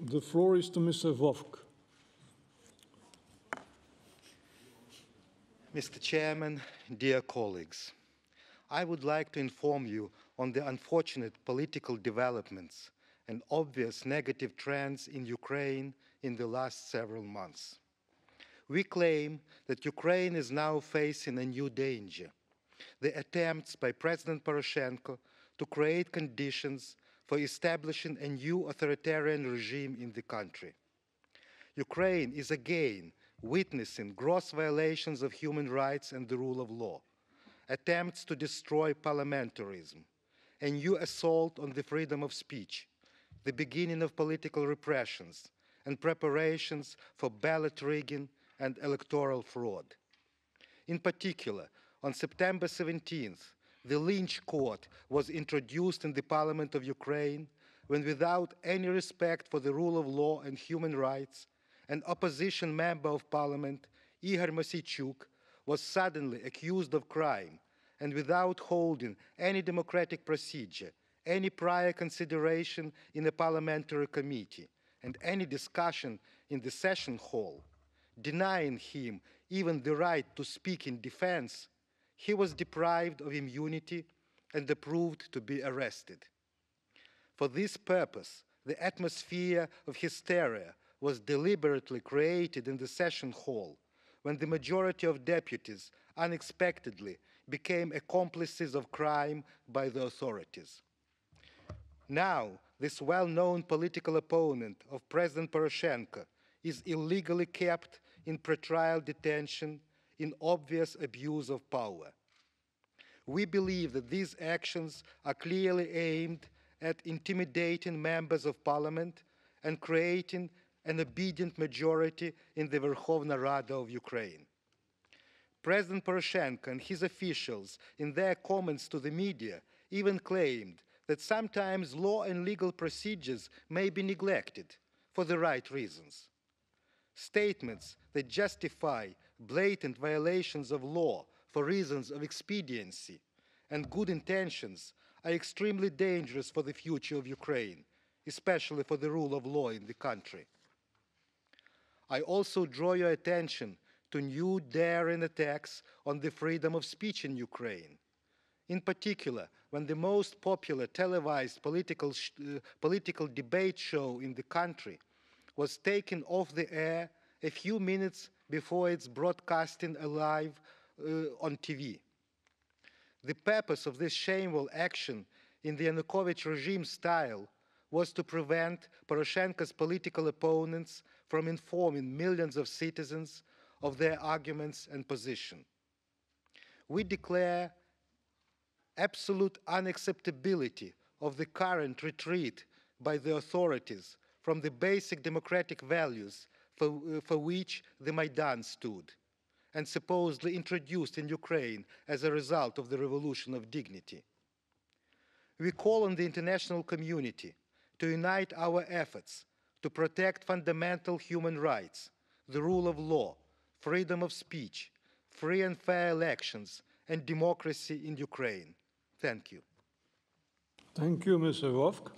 The floor is to Mr. Vovk. Mr. Chairman, dear colleagues, I would like to inform you on the unfortunate political developments and obvious negative trends in Ukraine in the last several months. We claim that Ukraine is now facing a new danger the attempts by President Poroshenko to create conditions for establishing a new authoritarian regime in the country. Ukraine is again witnessing gross violations of human rights and the rule of law, attempts to destroy parliamentarism, a new assault on the freedom of speech, the beginning of political repressions, and preparations for ballot rigging and electoral fraud. In particular, on September 17th, the Lynch Court was introduced in the Parliament of Ukraine when, without any respect for the rule of law and human rights, an opposition member of parliament, Ihor Moseichuk, was suddenly accused of crime and without holding any democratic procedure, any prior consideration in a parliamentary committee, and any discussion in the session hall, denying him even the right to speak in defense, he was deprived of immunity and approved to be arrested. For this purpose, the atmosphere of hysteria was deliberately created in the session hall when the majority of deputies unexpectedly became accomplices of crime by the authorities. Now, this well-known political opponent of President Poroshenko is illegally kept in pretrial detention in obvious abuse of power. We believe that these actions are clearly aimed at intimidating members of parliament and creating an obedient majority in the Verkhovna Rada of Ukraine. President Poroshenko and his officials, in their comments to the media, even claimed that sometimes law and legal procedures may be neglected for the right reasons. Statements that justify blatant violations of law for reasons of expediency and good intentions are extremely dangerous for the future of Ukraine, especially for the rule of law in the country. I also draw your attention to new daring attacks on the freedom of speech in Ukraine. In particular, when the most popular televised political, uh, political debate show in the country was taken off the air a few minutes before its broadcasting alive uh, on TV. The purpose of this shameful action in the Yanukovych regime style was to prevent Poroshenko's political opponents from informing millions of citizens of their arguments and position. We declare absolute unacceptability of the current retreat by the authorities from the basic democratic values for, for which the Maidan stood and supposedly introduced in Ukraine as a result of the revolution of dignity. We call on the international community to unite our efforts to protect fundamental human rights, the rule of law, freedom of speech, free and fair elections, and democracy in Ukraine. Thank you. Thank you, Mr. Vovk.